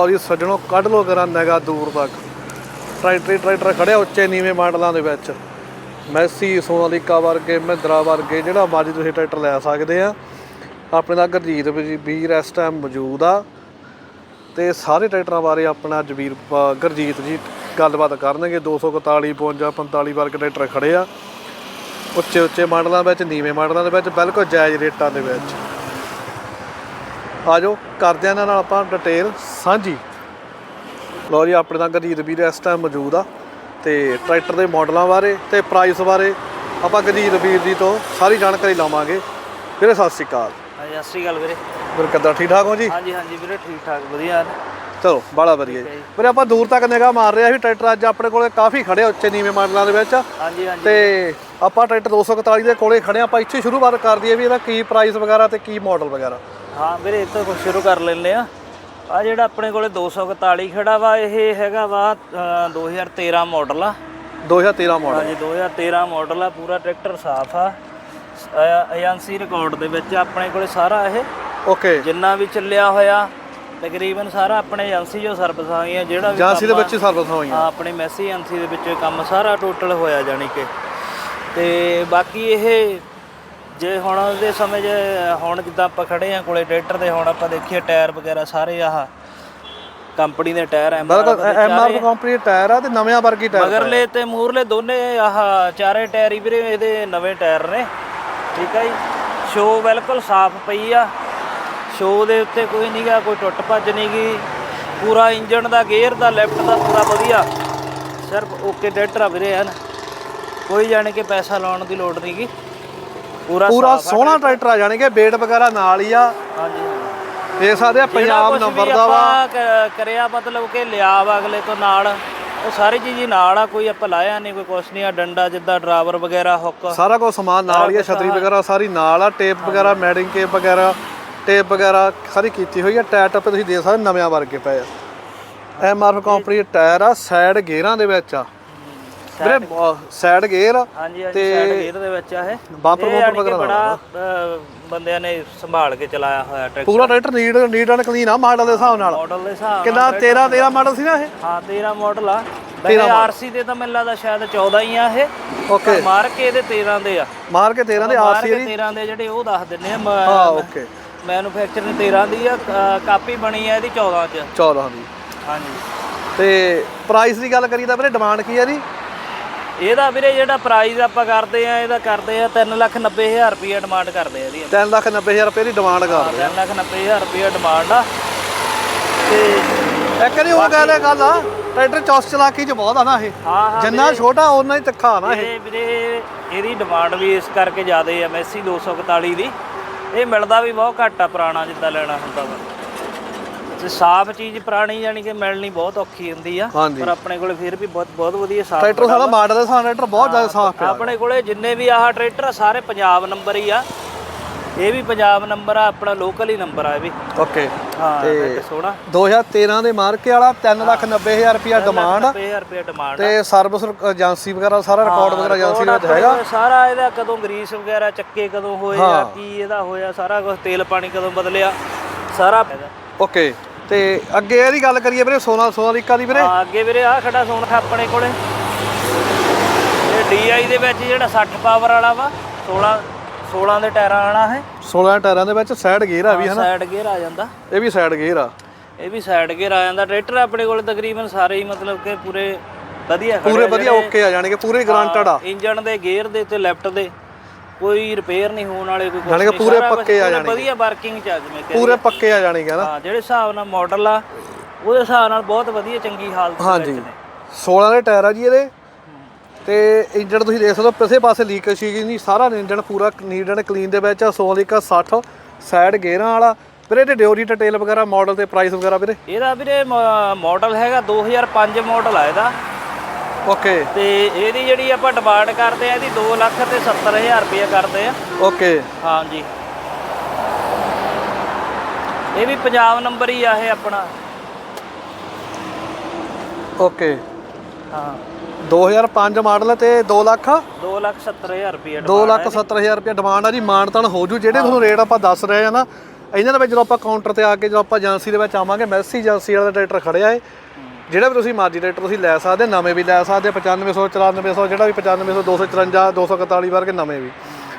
ਲਓ ਜੀ ਸੱਜਣੋ ਕੱਢ ਲੋ ਕਰਾਂ ਨਗਾ ਦੂਰ ਤੱਕ। ਟਰੈਕਟਰ ਟਰੈਕਟਰ ਖੜਿਆ ਉੱਚੇ ਨੀਵੇਂ ਮਾਡਲਾਂ ਦੇ ਵਿੱਚ। ਮੈਸੀ, ਸੋਨਾਲੀਕਾ ਵਰਗੇ, ਮਹਿੰਦਰਾ ਵਰਗੇ, ਜਿਹੜਾ ਮਰਜ਼ੀ ਤੁਸੀਂ ਟਰੈਕਟਰ ਲੈ ਸਕਦੇ ਆ। ਆਪਣੇ ਨਾਲ ਗੁਰਜੀਤ ਵੀਰ ਇਸ ਟਾਈਮ ਮੌਜੂਦ ਆ। ਤੇ ਸਾਰੇ ਟਰੈਕਟਰਾਂ ਬਾਰੇ ਆਪਣਾ ਅੱਜ ਵੀਰ ਗੁਰਜੀਤ ਜੀ ਗੱਲਬਾਤ ਕਰਨਗੇ। 241 52 45 ਵਰਗੇ ਟਰੈਕਟਰ ਖੜੇ ਆ। ਉੱਚੇ ਉੱਚੇ ਮਾਡਲਾਂ ਵਿੱਚ, ਨੀਵੇਂ ਮਾਡਲਾਂ ਦੇ ਵਿੱਚ, ਬਿਲਕੁਲ ਜਾਇਜ਼ ਰੇਟਾਂ ਦੇ ਵਿੱਚ। ਆਜੋ ਕਰਦੇ ਆ ਇਹਨਾਂ ਨਾਲ ਆਪਾਂ ਡਿਟੇਲ ਸਾਂਝੀ। ਲਓ ਜੀ ਆਪਣੇ ਨਾਲ ਗੁਰਜੀਤ ਵੀਰ ਇਸ ਟਾਈਮ ਮੌਜੂਦ ਆ ਤੇ ਟਰੈਕਟਰ ਦੇ ਮਾਡਲਾਂ ਬਾਰੇ ਤੇ ਪ੍ਰਾਈਸ ਬਾਰੇ ਆਪਾਂ ਗੁਰਜੀਤ ਵੀਰ ਜੀ ਤੋਂ ਸਾਰੀ ਜਾਣਕਾਰੀ ਲਵਾਂਗੇ। ਵੀਰੇ ਸਤਿ ਸ਼੍ਰੀ ਅਕਾਲ। ਹਾਂਜੀ ਸਤਿ ਸ਼੍ਰੀ ਅਕਾਲ ਵੀਰੇ। ਵੀਰ ਕਿੱਦਾਂ ਠੀਕ ਠਾਕ ਹੋ ਜੀ? ਹਾਂਜੀ ਹਾਂਜੀ ਵੀਰੇ ਠੀਕ ਠਾਕ ਵਧੀਆ ਚਲੋ ਬੜਾ ਵਧੀਆ ਜੀ। ਵੀਰੇ ਆਪਾਂ ਦੂਰ ਤੱਕ ਨਿਗਾਹ ਮਾਰ ਰਹੇ ਆ ਵੀ ਟਰੈਕਟਰ ਅੱਜ ਆਪਣੇ ਕੋਲੇ ਕਾਫੀ ਖੜੇ ਆ ਉੱਚੇ ਨੀਵੇਂ ਮਾਡਲਾਂ ਦੇ ਵਿੱਚ। ਹਾਂਜੀ ਹਾਂਜੀ। ਤੇ ਆਪਾਂ ਟਰੈਕਟਰ 241 ਦੇ ਕੋਲੇ ਖੜੇ ਆ ਆਪਾਂ ਇੱਥੇ ਸ਼ੁਰੂਆਤ ਕਰ ਦਈਏ ਵੀ ਇਹਦਾ ਕੀ ਪ੍ਰਾਈਸ ਵਗੈਰਾ ਤੇ ਕੀ ਮਾਡਲ ਵਗੈਰਾ। ਹਾਂ ਵੀਰੇ ਇਹ ਤੋਂ ਕੁਛ ਸ਼ੁਰੂ ਕਰ ਲੈਂਦੇ ਆ ਆ ਜਿਹੜਾ ਆਪਣੇ ਕੋਲੇ 241 ਖੜਾ ਵਾ ਇਹ ਹੈਗਾ ਵਾ ਅ, 2013 ਮਾਡਲ ਆ। 2013 ਮਾਡਲ ਹਾਂਜੀ 2013 ਮਾਡਲ ਆ ਪੂਰਾ ਟਰੈਕਟਰ ਸਾਫ਼ ਆ। ਏਜੰਸੀ ਰਿਕਾਰਡ ਦੇ ਵਿੱਚ ਆਪਣੇ ਕੋਲੇ ਸਾਰਾ ਇਹ। ਓਕੇ ਜਿੰਨਾ ਵੀ ਚੱਲਿਆ ਹੋਇਆ ਤਕਰੀਬਨ ਸਾਰਾ ਆਪਣੇ ਏਜੰਸੀ ਜੋ ਸਰਵਿਸ ਆ ਗਈਆਂ ਜਿਹੜਾ ਵੀ ਜਾਂਸੀ ਦੇ ਵਿੱਚ ਸਰਵਿਸ ਹੋਈਆਂ। ਹਾਂ ਆਪਣੇ ਮੈਸੀ ਏਜੰਸੀ ਦੇ ਵਿੱਚ ਕੰਮ ਸਾਰਾ ਟੋਟਲ ਹੋਇਆ ਜਾਣੀ ਕਿ। ਤੇ ਬਾਕੀ ਇਹ ਜੇ ਹੁਣ ਦੇ ਸਮੇਂ 'ਚ ਹੁਣ ਜਿੱਦਾਂ ਆਪਾਂ ਖੜੇ ਆ ਕੋਲੇ ਟਰੈਕਟਰ ਦੇ ਹੁਣ ਆਪਾਂ ਦੇਖੀਏ ਟਾਇਰ ਵਗੈਰਾ ਸਾਰੇ ਆਹ ਕੰਪਨੀ ਦੇ ਟਾਇਰ ਐਮ ਬਿਲਕੁਲ ਐਮਆਰ ਕੰਪਨੀ ਦੇ ਟਾਇਰ ਆ ਤੇ ਨਵਿਆਂ ਵਰਗੀ ਟਾਇਰ ਮਗਰਲੇ ਤੇ ਮੂਰਲੇ ਦੋਨੇ ਆਹ ਚਾਰੇ ਟਾਇਰ ਹੀ ਵੀਰੇ ਇਹਦੇ ਨਵੇਂ ਟਾਇਰ ਨੇ। ਠੀਕ ਆ ਜੀ? ਸ਼ੋ ਬਿਲਕੁਲ ਸਾਫ਼ ਪਈ ਆ। ਸ਼ੋ ਦੇ ਉੱਤੇ ਕੋਈ ਨਹੀਂਗਾ ਕੋਈ ਟੁੱਟ ਭੱਜ ਨਹੀਂਗੀ ਪੂਰਾ ਇੰਜਨ ਦਾ ਗੇਅਰ ਦਾ ਲੈਫਟ ਦਾ ਪੂਰਾ ਵਧੀਆ। ਸਿਰਫ ਓਕੇ ਟਰੈਕਟਰ ਆ ਵੀਰੇ ਹਨ ਕੋਈ ਜਾਣੇ ਕਿ ਪੈਸਾ ਲਾਉਣ ਦੀ ਲੋੜ ਨਹੀਂਗੀ ਪੂਰਾ। ਸੋਹਣਾ ਟਰੈਕਟਰ ਆ ਜਾਣੀ ਕਿ ਵਗੈਰਾ ਨਾਲ ਹੀ ਆ। ਹਾਂਜੀ ਦੇਖ ਸਕਦੇ ਆ ਪੰਜਾਬ ਨੰਬਰ ਦਾ ਵਾ। ਕਰਿਆ ਮਤਲਬ ਕਿ ਲਿਆ ਵਾ ਅਗਲੇ ਤੋਂ ਨਾਲ ਉਹ ਸਾਰੀ ਚੀਜ਼ ਹੀ ਨਾਲ ਆ ਕੋਈ ਆਪਾਂ ਲਾਇਆ ਨਹੀਂ ਕੋਈ ਕੁਛ ਨਹੀਂ ਆ ਡੰਡਾ ਜਿੱਦਾਂ ਡਰਾਈਵਰ ਵਗੈਰਾ ਹੁੱਕ। ਸਾਰਾ ਕੁਝ ਸਮਾਨ ਨਾਲ ਹੀ ਆ ਛਤਰੀ ਵਗੈਰਾ ਸਾਰੀ ਨਾਲ ਆ ਟੇਪ ਵਗੈਰਾ ਮੈਡਿੰਗ ਕੇਪ ਵਗੈਰਾ ਟੇਪ ਵਗੈਰਾ ਸਾਰੀ ਕੀਤੀ ਹੋਈ ਆ। ਟਾਇਰ ਟੱਪੇ ਤੁਸੀਂ ਦੇਖ ਸਕਦੇ ਨਵਿਆਂ ਵਰਗੇ ਪਏ ਆ। ਐਮਆਰ ਕੰਪਨੀ ਦੇ ਟਾਇਰ ਆ ਸਾਈਡ ਗੇਅਰਾਂ ਦੇ ਵਿੱਚ ਆ। ਵੀਰੇ ਸਾਈਡ ਗੇਅਰ ਹਾਂਜੀ ਹਾਂਜੀ ਸਾਈਡ ਗੇਅਰ ਦੇ ਵਿੱਚ ਆ ਇਹ। ਬਾਪਰ ਵਗੈਰਾ ਬੜਾ ਬੰਦਿਆਂ ਨੇ ਸੰਭਾਲ ਕੇ ਚਲਾਇਆ ਹੋਇਆ ਟਰੈਕਟਰ ਪੂਰਾ tractor neat neat and clean ਆ ਮਾਡਲ ਦੇ ਹਿਸਾਬ ਨਾਲ। ਮਾਡਲ ਦੇ ਹਿਸਾਬ ਕਿੰਨਾ 13 13 ਮਾਡਲ ਸੀ ਨਾ ਇਹ? ਹਾਂ 13 ਮਾਡਲ ਆ। ਵੈਸੇ ਆਰਸੀ ਦੇ ਤਾਂ ਮੈਨੂੰ ਲੱਗਦਾ ਸ਼ਾਇਦ 14 ਹੀ ਆ ਇਹ। ਓਕੇ ਮਾਰ ਕੇ ਇਹਦੇ 13 ਦੇ ਆ। ਮਾਰ ਕੇ 13 ਦੇ ਆਰਸੀ ਕੇ 13 ਦੇ ਜਿਹੜੇ ਉਹ ਦੱਸ ਦਿੰਨੇ ਆ। ਹਾਂ ਓਕੇ ਮੈਨੂਫੈਕਚਰ ਨੇ 13 ਦੀ ਆ ਕਾਪੀ ਬਣੀ ਆ ਇਹਦੀ 14 ਚ। 14 ਦੀ। ਹਾਂਜੀ। ਤੇ ਪ੍ਰਾਈਸ ਦੀ ਗੱਲ ਕਰੀਏ ਤਾਂ ਵੀਰੇ ਡਿਮਾਂਡ ਕੀ ਹੈ ਜੀ ਇਹਦਾ ਵੀਰੇ ਜਿਹੜਾ ਪ੍ਰਾਈਸ ਆਪਾਂ ਕਰਦੇ ਆ ਇਹਦਾ ਕਰਦੇ ਆ 390000 ਰੁਪਏ ਡਿਮਾਂਡ ਕਰਦੇ ਆ ਇਹਦੀ। 3 ਲੱਖ 90000 ਰੁਪਏ ਦੀ ਡਿਮਾਂਡ ਕਰ 390000 ਰੁਪਏ ਡਿਮਾਂਡ ਆ। ਤੇ ਇੱਕ ਨਹੀਂ ਉਹ ਕਹਿੰਦੇ ਗੱਲ ਆ ਟਰੈਕਟਰ ਚੌਸ ਚਲਾਕੀ ਚ ਬਹੁਤ ਆ ਨਾ ਇਹ। ਹਾਂ ਹਾਂ ਜਿੰਨਾ ਛੋਟਾ ਓਨਾ ਹੀ ਤਿੱਖਾ ਆ ਨਾ ਇਹ। ਵੀਰੇ ਇਹਦੀ ਡਿਮਾਂਡ ਵੀ ਇਸ ਕਰਕੇ ਜ਼ਿਆਦੇ ਆ ਮੈਸੀ 241 ਦੀ। ਇਹ ਮਿਲਦਾ ਵੀ ਬਹੁਤ ਘੱਟ ਆ ਪੁਰਾਣਾ ਜਿੱਦਾਂ ਲੈਣਾ ਹੁੰਦਾ ਵਾ। ਤੇ ਸਾਫ਼ ਚੀਜ਼ ਪੁਰਾਣੀ ਜਾਨੀ ਕਿ ਮਿਲਣੀ ਬਹੁਤ ਔਖੀ ਹੁੰਦੀ ਆ। ਹਾਂਜੀ। ਪਰ ਆਪਣੇ ਕੋਲੇ ਫਿਰ ਵੀ ਬਹੁਤ ਬਹੁਤ ਵਧੀਆ ਸਾਫ਼ ਟਰੈਕਟਰ ਸਾਡਾ ਮਾਡਲ ਦੇ ਨਾਲ ਟਰੈਕਟਰ ਬਹੁਤ ਜ਼ਿਆਦਾ ਸਾਫ਼ ਪਿਆ। ਆਪਣੇ ਕੋਲੇ ਜਿੰਨੇ ਵੀ ਆਹ ਟਰੈਕਟਰ ਆ ਸਾਰੇ ਪੰਜਾਬ ਨੰਬਰ ਹੀ ਆ। ਇਹ ਵੀ ਪੰਜਾਬ ਨੰਬਰ ਆ ਆਪਣਾ ਲੋਕਲ ਹੀ ਨੰਬਰ ਆ ਇਹ ਵੀ। ਓਕੇ। ਹਾਂ ਤੇ ਸੋਹਣਾ। 2013 ਦੇ ਮਾਰਕੇ ਵਾਲਾ 3 ਲੱਖ 90000 ਰੁਪਿਆ ਡਿਮਾਂਡ 90000 ਰੁਪਏ ਡਿਮਾਂਡ ਤੇ ਸਰਵਿਸ ਏਜੰਸੀ ਵਗੈਰਾ ਸਾਰਾ ਰਿਕਾਰਡ ਵਗੈਰਾ ਏਜੰਸੀ ਦੇ ਵਿੱਚ ਹੈਗਾ। ਸਾਰਾ ਇਹਦਾ ਕਦੋਂ ਗਰੀਸ ਵਗੈਰਾ ਚੱਕੇ ਕਦੋਂ ਹੋਏ ਆ ਕੀ ਇਹਦਾ ਹੋਇਆ ਸਾਰਾ ਕੁਝ ਤੇਲ ਪਾਣੀ ਕਦੋਂ ਬਦਲਿਆ ਸਾਰਾ ਓਕੇ। ਤੇ ਅੱਗੇ ਇਹਦੀ ਗੱਲ ਕਰੀਏ ਵੀਰੇ ਸੋਨਾ ਸੋਨਾਲੀਕਾ ਦੀ ਵੀਰੇ। ਹਾਂ ਅੱਗੇ ਵੀਰੇ ਆ ਖੜਾ ਸੋਨਾ ਆਪਣੇ ਕੋਲੇ। ਇਹ DI ਦੇ ਵਿੱਚ ਜਿਹੜਾ 60 ਪਾਵਰ ਵਾਲਾ ਵਾ 16 16 ਦੇ ਟਾਇਰਾਂ ਵਾਲਾ ਹੈ। 16 ਟਾਇਰਾਂ ਦੇ ਵਿੱਚ ਸਾਈਡ ਗੇਅਰ ਆ ਵੀ ਹਨਾ? ਸਾਈਡ ਗੇਅਰ ਆ ਜਾਂਦਾ। ਇਹ ਵੀ ਸਾਈਡ ਗੇਅਰ ਆ। ਇਹ ਵੀ ਸਾਈਡ ਗੇਅਰ ਆ ਜਾਂਦਾ। ਟਰੈਕਟਰ ਆਪਣੇ ਕੋਲੇ ਤਕਰੀਬਨ ਸਾਰੇ ਹੀ ਮਤਲਬ ਕਿ ਪੂਰੇ ਵਧੀਆ ਖੜੇ ਪੂਰੇ ਵਧੀਆ ਓਕੇ ਆ ਜਾਣੀ ਕਿ ਪੂਰੇ ਗਰੰਟਡ ਆ। ਇੰਜਨ ਦੇ ਗੇਅਰ ਦੇ ਤੇ ਲੈਫਟ ਦੇ। ਕੋਈ ਰਿਪੇਅਰ ਨਹੀਂ ਹੋਣ ਵਾਲੇ ਕੋਈ ਜਾਣੀ ਕਿ ਪੂਰੇ ਪੱਕੇ ਆ ਪੂਰੇ ਜਾਣੀ ਵਧੀਆ ਵਰਕਿੰਗ ਚ ਆ ਜਿਵੇਂ ਪੂਰੇ ਪੱਕੇ ਆ ਜਾਣੀ ਕਿ ਨਾ ਹਾਂ ਜਿਹੜੇ ਹਿਸਾਬ ਨਾਲ ਮਾਡਲ ਆ ਉਹਦੇ ਹਿਸਾਬ ਨਾਲ ਬਹੁਤ ਵਧੀਆ ਚੰਗੀ ਹਾਲਤ ਵਿੱਚ ਨੇ। 16 ਦੇ ਟਾਇਰ ਆ ਜੀ ਇਹਦੇ। ਤੇ ਇੰਜਨ ਤੁਸੀਂ ਦੇਖ ਸਕਦੇ ਹੋ ਕਿਸੇ ਪਾਸੇ ਲੀਕ ਸੀਗੀ ਨਹੀਂ ਸਾਰਾ ਇੰਜਨ ਪੂਰਾ ਨੀਟ ਐਂਡ ਕਲੀਨ ਦੇ ਵਿੱਚ ਆ ਸੋਨਾਲੀਕਾ 60 ਸਾਈਡ ਗੇਅਰਾਂ ਵਾਲਾ। ਵੀਰੇ ਤੇ ਡਿਓਰੀ ਡਿਟੇਲ ਵਗੈਰਾ ਮਾਡਲ ਤੇ ਪ੍ਰਾਈਸ ਵਗੈਰਾ ਵੀਰੇ? ਇਹਦਾ ਵੀਰੇ ਮਾਡਲ ਹੈਗਾ 2005 ਮਾਡਲ ਆ ਇਹਦਾ। ਓਕੇ ਤੇ ਇਹਦੀ ਜਿਹੜੀ ਆਪਾਂ ਡਿਮਾਂਡ ਕਰਦੇ ਆ ਇਹਦੀ 2 ਲੱਖ ਤੇ 70000 ਰੁਪਏ ਕਰਦੇ ਆ। ਓਕੇ ਹਾਂਜੀ। ਇਹ ਵੀ ਪੰਜਾਬ ਨੰਬਰ ਹੀ ਆ ਇਹ ਆਪਣਾ। ਓਕੇ ਹਾਂ। 2005 ਮਾਡਲ ਤੇ 2 ਲੱਖ? 2 ਲੱਖ 70000 ਰੁਪਏ 2 ਲੱਖ 70000 ਰੁਪਏ ਡਿਮਾਂਡ ਆ ਜੀ ਮਾਨਤਨ ਹੋ ਜੂ। ਜਿਹੜੇ ਤੁਹਾਨੂੰ ਰੇਟ ਆਪਾਂ ਦੱਸ ਰਹੇ ਆ ਨਾ ਇਹਨਾਂ ਦੇ ਵਿੱਚ ਜਦੋਂ ਆਪਾਂ ਕਾਊਂਟਰ ਤੇ ਆ ਕੇ ਜਦੋਂ ਆਪਾਂ ਏਜੰਸੀ ਦੇ ਵਿੱਚ ਆਵਾਂਗੇ ਮੈਸੀ ਏਜੰਸੀ ਵਾਲਾ ਟਰੈਕਟਰ ਖੜਿਆ ਏ। ਜਿਹੜਾ ਵੀ ਤੁਸੀਂ ਮਰਜ਼ੀ ਟਰੈਕਟਰ ਤੁਸੀਂ ਲੈ ਸਕਦੇ ਨਵੇਂ ਵੀ ਲੈ ਸਕਦੇ 9500 9400 ਜਿਹੜਾ ਵੀ 9500 254 241 ਵਰਗੇ ਨਵੇਂ ਵੀ।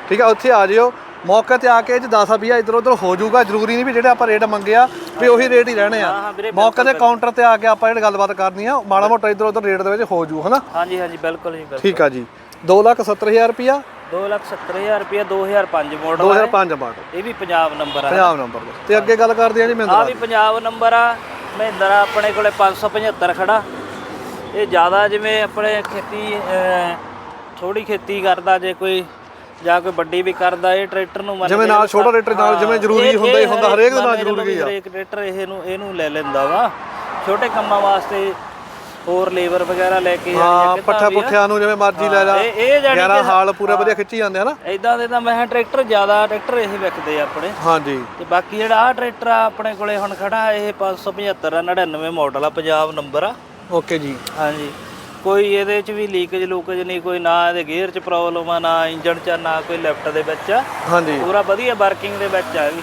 ਠੀਕ ਆ ਉੱਥੇ ਆ ਜਿਓ। ਮੌਕੇ ਤੇ ਆ ਕੇ 'ਚ 10 20 ਇਧਰ ਉਧਰ ਹੋ ਜਾਊਗਾ ਜ਼ਰੂਰੀ ਨਹੀਂ ਵੀ ਜਿਹੜੇ ਆਪਾਂ ਰੇਟ ਮੰਗਿਆ ਵੀ ਉਹੀ ਰੇਟ ਹੀ ਰਹਿਣੇ ਆ। ਮੌਕੇ ਤੇ ਕਾਊਂਟਰ ਤੇ ਆ ਕੇ ਆਪਾਂ ਜਿਹੜੀ ਗੱਲਬਾਤ ਕਰਨੀ ਆ ਮਾੜਾ ਮੋਟਾ ਇਧਰ ਉਧਰ ਰੇਟ ਦੇ ਵਿੱਚ ਹੋ ਜੂ ਹਨਾ? ਹਾਂਜੀ ਹਾਂਜੀ ਬਿਲਕੁਲ ਜੀ ਬਿਲਕੁਲ। ਠੀਕ ਆ ਜੀ। 270000 ਰੁਪਿਆ 270000 ਰੁਪਏ 2005 ਮਾਡਲ 2005 ਮਾਡਲ ਇਹ। ਵੀ ਪੰਜਾਬ ਨੰਬਰ ਆ। ਪੰਜਾਬ ਨੰਬਰ ਤੇ ਅੱਗੇ ਗੱਲ ਕਰਦੇ ਆ ਜੀ ਆ ਮਹਿੰਦਰਾ ਵੀ ਪੰਜਾਬ ਨੰਬਰ ਆ। ਮਹਿੰਦਰਾ ਆਪਣੇ ਕੋਲੇ 575 ਖੜਾ। ਇਹ ਜ਼ਿਆਦਾ ਜਿਵੇਂ ਆਪਣੇ ਖੇਤੀ ਥੋੜੀ ਖੇਤੀ ਕਰਦਾ ਜੇ ਕੋਈ ਜਾਂ ਕੋਈ ਵੱਡੀ ਵੀ ਕਰਦਾ ਇਹ ਟਰੈਕਟਰ ਨੂੰ ਮੰਨ ਜਿਵੇਂ ਨਾਲ ਛੋਟਾ ਟਰੈਕਟਰ ਨਾਲ ਜਿਵੇਂ ਜ਼ਰੂਰੀ ਇਹ- ਹੁੰਦਾ ਹੀ ਇਹ ਹੁੰਦਾ ਹਰੇਕ ਦੇ ਨਾਲ ਜ਼ਰੂਰੀ ਆ। ਹਰੇਕ ਟਰੈਕਟਰ ਇਹਨੂੰ ਇਹਨੂੰ ਲੈ ਲੈਂਦਾ ਵਾ। ਛੋਟੇ ਕੰਮਾਂ ਵਾਸਤੇ ਹੋਰ ਲੇਬਰ ਵਗੈਰਾ ਲੈ ਕੇ ਹਾਂ ਪੱਠਾ। ਪੁੱਠਿਆਂ ਨੂੰ ਜਿਵੇਂ ਮਰਜ਼ੀ ਲੈ ਜਾ ਇਹ ਜਾਨੀ 11 ਹਾਲ ਪੂਰੇ ਵਧੀਆ ਖਿੱਚੀ ਜਾਂਦੇ ਹਨਾ ਇਦਾਂ ਦੇ ਤਾਂ ਮੈਂ ਟਰੈਕਟਰ ਜ਼ਿਆਦਾ ਟਰੈਕਟਰ ਇਹ ਵਿਕਦੇ ਆ ਆਪਣੇ। ਹਾਂਜੀ। ਤੇ ਬਾਕੀ ਜਿਹੜਾ ਆ ਟਰੈਕਟਰ ਆ ਆਪਣੇ ਕੋਲੇ ਹੁਣ ਖੜਾ ਇਹ 575 ਆ 99 ਮਾਡਲ ਆ ਪੰਜਾਬ ਨੰਬਰ ਆ। ਓਕੇ ਜੀ। ਹਾਂਜੀ। ਕੋਈ ਇਹਦੇ ਚ ਵੀ ਲੀਕੇਜ ਲੂਕੇਜ ਨਹੀਂ ਕੋਈ ਨਾ ਇਹਦੇ ਗੇਅਰ ਚ ਪ੍ਰੋਬਲਮ ਆ ਨਾ ਇੰਜਨ ਚ ਨਾ ਕੋਈ ਲੈਫਟ ਦੇ ਵਿੱਚ ਆ। ਹਾਂਜੀ। ਪੂਰਾ ਵਧੀਆ ਵਰਕਿੰਗ ਦੇ ਵਿੱਚ ਆ ਵੀ।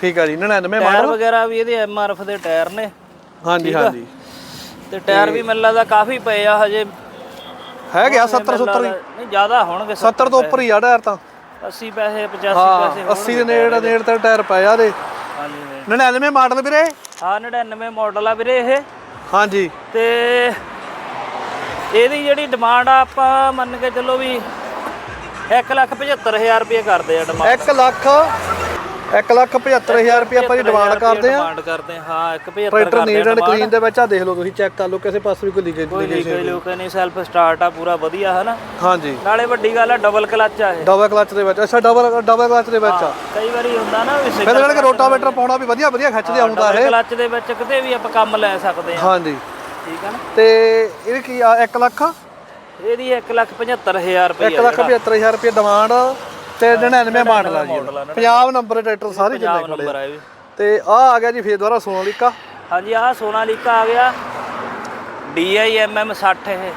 ਠੀਕ ਆ ਜੀ 99 ਟਾਇਰ ਵਗੈਰਾ ਵੀ ਇਹਦੇ ਐਮਆਰਐਫ ਦੇ ਟਾਇਰ ਨੇ। ਹਾਂਜੀ ਹਾਂਜੀ। ਤੇ ਟਾਇਰ ਵੀ ਮੈਨੂੰ ਲੱਗਦਾ ਕਾਫੀ ਪਏ ਆ ਹਜੇ ਹੈ ਗਿਆ 70 ਮੈਨੂੰ 70 ਲੱਗਦਾ- ਨਹੀਂ ਜ਼ਿਆਦਾ ਹੋਣਗੇ 70 ਤੋਂ ਉੱਪਰ ਹੀ ਆ ਟਾਇਰ ਤਾਂ। 80 ਪੈਸੇ 85 ਹਾਂ ਪੈਸੇ 80 ਦੇ ਨੇੜੇ ਨੇੜੇ ਤੇ ਟਾਇਰ ਪਏ ਆ ਦੇ ਹਾਂਜੀ 99 ਮਾਡਲ ਵੀਰੇ। ਹਾਂ 99 ਮਾਡਲ ਆ ਵੀਰੇ ਇਹ। ਹਾਂਜੀ। ਤੇ ਇਹਦੀ ਜਿਹੜੀ ਡਿਮਾਂਡ ਆ ਆਪਾਂ ਮੰਨ ਕੇ ਚੱਲੋ ਵੀ 175000 ਰੁਪਏ ਕਰਦੇ ਆ ਡਿਮਾਂਡ 1 ਲੱਖ 1 ਲੱਖ 75000 ਰੁਪਏ ਆਪਾਂ ਜੀ ਡਿਮਾਂਡ ਕਰਦੇ ਆ ਡਿਮਾਂਡ ਕਰਦੇ ਆ ਹਾਂ 175 ਟਰੈਕਟਰ ਨੀਡ ਐਂਡ ਕਲੀਨ ਦੇ ਵਿੱਚ ਆ ਦੇਖ ਲਓ ਤੁਸੀਂ ਚੈੱਕ ਕਰ ਲਓ ਕਿਸੇ ਪਾਸੇ ਵੀ ਕੋਈ ਲੀਕੇਜ ਕੋਈ ਲੀਕੇਜ ਲੂਕੇ ਨਹੀਂ ਸੈਲਫ ਸਟਾਰਟ ਆ ਪੂਰਾ ਵਧੀਆ ਹਨਾ? ਹਾਂਜੀ। ਨਾਲੇ ਵੱਡੀ ਗੱਲ ਆ ਡਬਲ ਕਲਚ ਆ ਇਹ। ਡਬਲ ਕਲਚ ਦੇ ਵਿੱਚ। ਅੱਛਾ ਡਬਲ ਡਬਲ ਕਲਚ ਦੇ ਵਿੱਚ ਆ। ਕਈ ਵਾਰੀ ਹੁੰਦਾ ਨਾ ਵੀ ਫਿਰ ਨਾਲ ਕਿ ਰੋਟਾਵੇਟਰ ਪਾਉਣਾ ਵੀ ਵਧੀਆ ਵਧੀਆ ਖਿੱਚਦੇ ਆਉਂਦਾ ਇਹ। ਕਲਚ ਦੇ ਵਿੱਚ ਕਿਤੇ ਵੀ ਆਪਾਂ ਕੰਮ ਲੈ ਸਕਦੇ ਆ ਹਾਂਜੀ। ਠੀਕ ਆ ਨਾ? ਤੇ ਇਹ ਕੀ ਆ 1 ਲੱਖ? ਇਹਦੀ 175000 ਰੁਪਏ 1 ਲੱਖ 75000 ਰੁਪਏ ਡਿਮਾਂਡ ਤੇ 99 ਮਾਡਲ ਆ ਜੀ। ਇਹਦਾ। ਪੰਜਾਬ ਨੰਬਰ ਟਰੈਕਟਰ ਸਾਰੇ ਜਿੰਨੇ ਪੰਜਾਬ ਨੰਬਰ ਆ ਇਹ ਵੀ। ਤੇ ਆ ਆ ਗਿਆ ਜੀ ਫੇਰ ਦੁਬਾਰਾ ਸੋਨਾਲੀਕਾ ਹਾਂਜੀ ਆਹ ਸੋਨਾਲੀਕਾ ਆ ਗਿਆ। DIMM 60 ਇਹ।